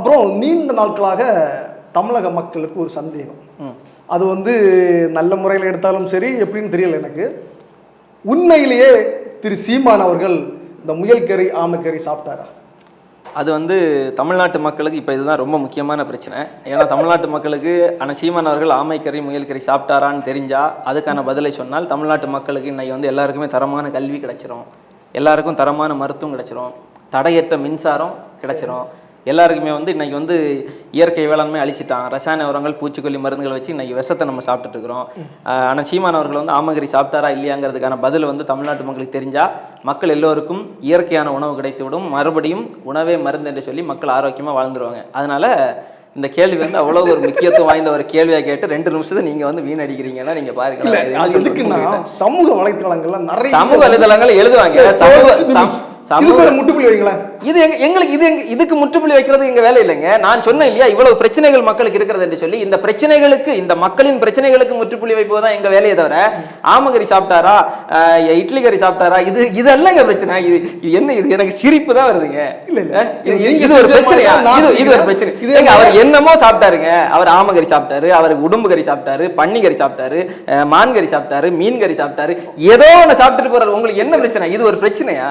அப்புறம் நீண்ட நாட்களாக தமிழக மக்களுக்கு ஒரு சந்தேகம். அது வந்து நல்ல முறையில் எடுத்தாலும் சரி எப்படின்னு தெரியல எனக்கு. உண்மையிலேயே திரு சீமான் அவர்கள் இந்த முயல்கறி ஆமைக்கறி சாப்பிட்டாரா? அது வந்து தமிழ்நாட்டு மக்களுக்கு இப்போ இதுதான் ரொம்ப முக்கியமான பிரச்சனை. ஏன்னா தமிழ்நாட்டு மக்களுக்கு ஆனால் சீமான் அவர்கள் ஆமைக்கறி முயல்கறி சாப்பிட்டாரான்னு தெரிஞ்சா அதுக்கான பதிலை சொன்னால் தமிழ்நாட்டு மக்களுக்கு இன்னைக்கு வந்து எல்லாருக்குமே தரமான கல்வி கிடைச்சிரும். எல்லாருக்கும் தரமான மருத்துவம் கிடைச்சிரும். தடையற்ற மின்சாரம் கிடைச்சிரும். எல்லாருக்குமே வந்து இன்னைக்கு வந்து இயற்கை வேளாண்மை அழிச்சிட்டான். ரசாயன உரங்கள் பூச்சிக்கொல்லி மருந்துகள் வச்சு இன்னைக்கு விஷத்தை நம்ம சாப்பிட்டுட்டு இருக்கிறோம். ஆஹ் ஆனா சீமான் அவர்கள் வந்து ஆமகரி சாப்பிட்டாரா இல்லையாங்கிறதுக்கான பதில் வந்து தமிழ்நாட்டு மக்களுக்கு தெரிஞ்சா மக்கள் எல்லோருக்கும் இயற்கையான உணவு கிடைத்துவிடும் மறுபடியும் உணவே மருந்து என்று சொல்லி மக்கள் ஆரோக்கியமா வாழ்ந்துருவாங்க. அதனால இந்த கேள்வி வந்து அவ்வளவு ஒரு முக்கியத்துவம் வாய்ந்த ஒரு கேள்வியா கேட்டு ரெண்டு நிமிஷத்தை நீங்க வந்து வீணடிக்கிறீங்கன்னா நீங்க பாருங்க. சமூக வலைத்தளங்கள்ல நிறைய சமூக வலைதளங்கள் எழுதுவாங்க. சமூக முட்டுப்புள்ளி வைங்களேன். இது எங்க எங்களுக்கு இது எங்க இதுக்கு முற்றுப்புள்ளி வைக்கிறது எங்க வேலை இல்லைங்க. நான் சொன்னேன் இல்லையா இவ்வளவு பிரச்சனைகள் மக்களுக்கு இருக்கிறது என்று சொல்லி. இந்த பிரச்சனைகளுக்கு இந்த மக்களின் பிரச்சனைகளுக்கு முற்றுப்புள்ளி வைப்பதுதான் எங்க வேலையை தவிர ஆமகரி சாப்பிட்டாரா இட்லி கறி சாப்பிட்டாரா இது இதெல்லாம் பிரச்சனை. இது என்ன இது எனக்கு சிரிப்பு தான் வருதுங்க. இது- ஒரு பிரச்சனையா? இது இது ஒரு. பிரச்சனை. இது அவர் என்ன? என்னமோ சாப்பிட்டாருங்க. அவர் ஆமகரி சாப்பிட்டாரு அவர் உடும்பு கறி சாப்பிட்டாரு பன்னி கறி சாப்பிட்டாரு மான் கறி சாப்பிட்டாரு மீன் கறி சாப்பிட்டாரு. ஏதோ ஒண்ணு சாப்பிட்டுட்டு போறாரு. உங்களுக்கு என்ன பிரச்சனை? இது ஒரு பிரச்சனையா?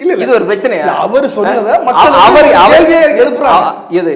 இல்ல. இது ஒரு பிரச்சனையா இல்ல, அவர் சொன்னதை அவர் அவர் எழுப்புறாங்க. எது